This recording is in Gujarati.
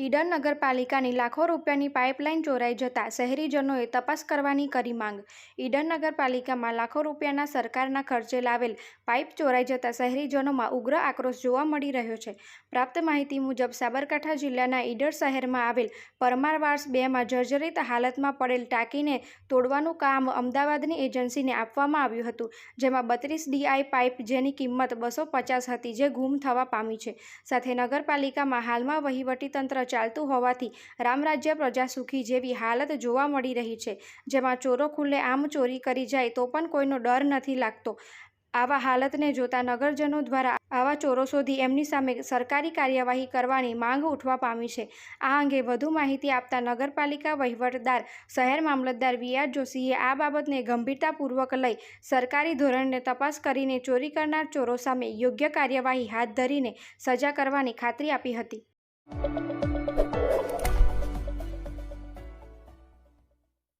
ઈડર નગરપાલિકાની લાખો રૂપિયાની પાઇપલાઇન ચોરાઈ જતા શહેરીજનોએ તપાસ કરવાની કરી માંગ. ઈડર નગરપાલિકામાં લાખો રૂપિયાના સરકારના ખર્ચે લાવેલ પાઇપ ચોરાઈ જતા શહેરીજનોમાં ઉગ્ર આક્રોશ જોવા મળી રહ્યો છે. પ્રાપ્ત માહિતી મુજબ, સાબરકાંઠા જિલ્લાના ઈડર શહેરમાં આવેલ પરમારવાસ બેમાં જર્જરિત હાલતમાં પડેલ ટાંકીને તોડવાનું કામ અમદાવાદની એજન્સીને આપવામાં આવ્યું હતું, જેમાં બત્રીસ ડીઆઈ પાઇપ જેની કિંમત બસો પચાસ હતી, જે ગુમ થવા પામી છે. સાથે નગરપાલિકામાં હાલમાં વહીવટીતંત્ર ચાલતું હોવાથી રામરાજ્ય પ્રજા સુખી જેવી હાલત જોવા મળી રહી છે. જેમાં ચોરો ખુલ્લે આમ ચોરી કરી જાય તો પણ કોઈનો ડર નથી લાગતો. આવા હાલતને જોતા નગરજનો દ્વારા આવા ચોરો શોધી એમની સામે સરકારી કાર્યવાહી કરવાની માંગ ઉઠવા પામી છે. આ અંગે વધુ માહિતી આપતા નગરપાલિકા વહીવટદાર શહેર મામલતદાર વીઆર જોશીએ આ બાબતને ગંભીરતાપૂર્વક લઈ સરકારી ધોરણને તપાસ કરીને ચોરી કરનાર ચોરો સામે યોગ્ય કાર્યવાહી હાથ ધરીને સજા કરવાની ખાતરી આપી હતી.